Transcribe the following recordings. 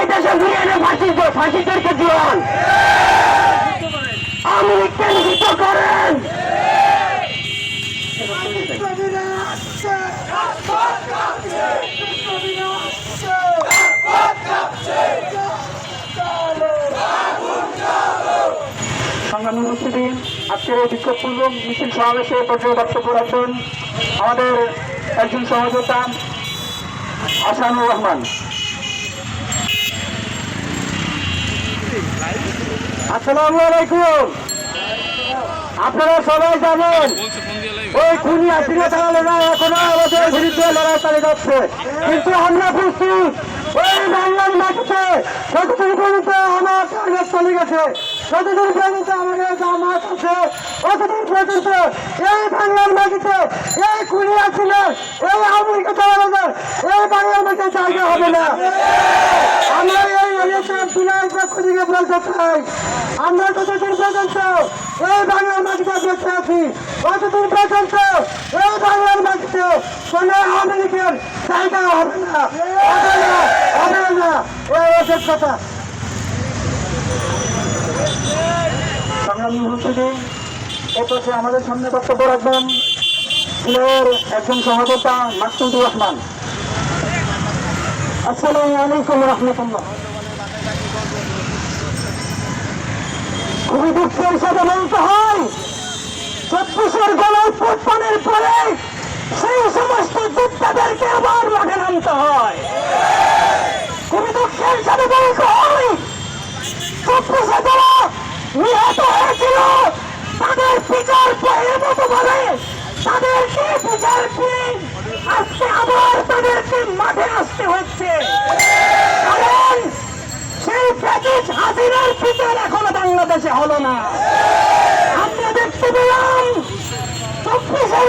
এই ফাঁসিতে ফাঁসিদেরকে জীবন আমি কেন্দ্রিত করেন। সংগ্রামী উপস্থিতি, আজকের এই বিক্ষোভপূর্বক মিছিল আমাদের একজন সহযোদ্ধা, আসানুর রহমান। আসসালামু আলাইকুম। আপনারা সবাই জানেন, ওই খুনি আসিরা চালালেরা এখনও আমাদের বিরুদ্ধে লড়াই চালিয়ে যাচ্ছে। কিন্তু আমরা প্রস্তুত, ওই চলে গেছে। যতদিন পর্যন্ত আমাদের জামাত আছে ততদিন পর্যন্ত এই বাংলার মাটিতে এই খুনি আসিলে এই আমেরিকা চালানোর এই বাংলার না। আমরা এই এলাকার আমাদের সামনে বক্তব্য রাখবেন সিলেটের একজন সহযোদ্ধা মাকসুদুর রহমান। আসসালামু আলাইকুম রহমতুল্লাহ। খুবই দুঃখের সাথে বলতে হয় চব্বিশের গণপ্রস্থানের পরে সেই সমস্ত যোদ্ধাদেরকে আবার মাঠে নামতে হয়। খুবই দুঃখের সাথে বলতে হয় চব্বিশে যারা নিহত হয়েছিল। তাদের বিচার বহির্ভূত ভাবে তাদেরকে বিচার দিয়ে আজকে আবার তাদেরকে মাঠে আসতে হচ্ছে। কারণ সেই প্যাকেজ হাসিনার বিচার এখনও বাংলাদেশে হলো না। আমরা দেখতে পেলাম চব্বিশের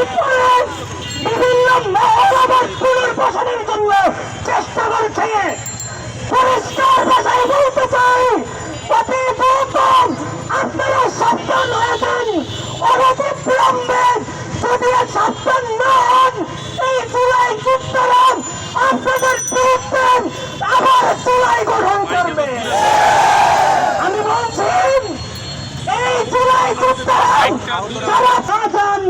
বিভিন্ন মহল আবার পুনর্বাসনের জন্য চেষ্টা করছে। পরিষ্কার ভাষায় বলতে চাই, অতি দ্রুত আপনারা সাবধান হয়ে যান। অনতি বিলম্বে যদি সাবধান না হন এই জুলাই যুদ্ধরাম আপনাদের বিরুদ্ধে আবার জুলাই গঠন করবে আমি বলছি এই জুলাই যুদ্ধরাম যারা চাচ্ছেন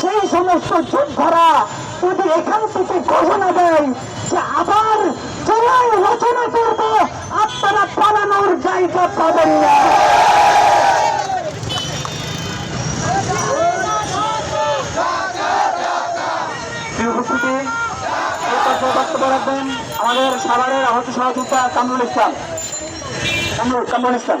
সেই সমস্ত যোদ্ধারা যদি এখান থেকে ঘোষণা দেয় যে আবার জুলাই রচনা করব, আপনারা পালানোর জায়গা পাবেন না। বক্তব্য রাখবেন আমাদের সাভারের আহত সহযোগিতা কামরুল ইসলাম। কামরুল কামরুল ইসলাম।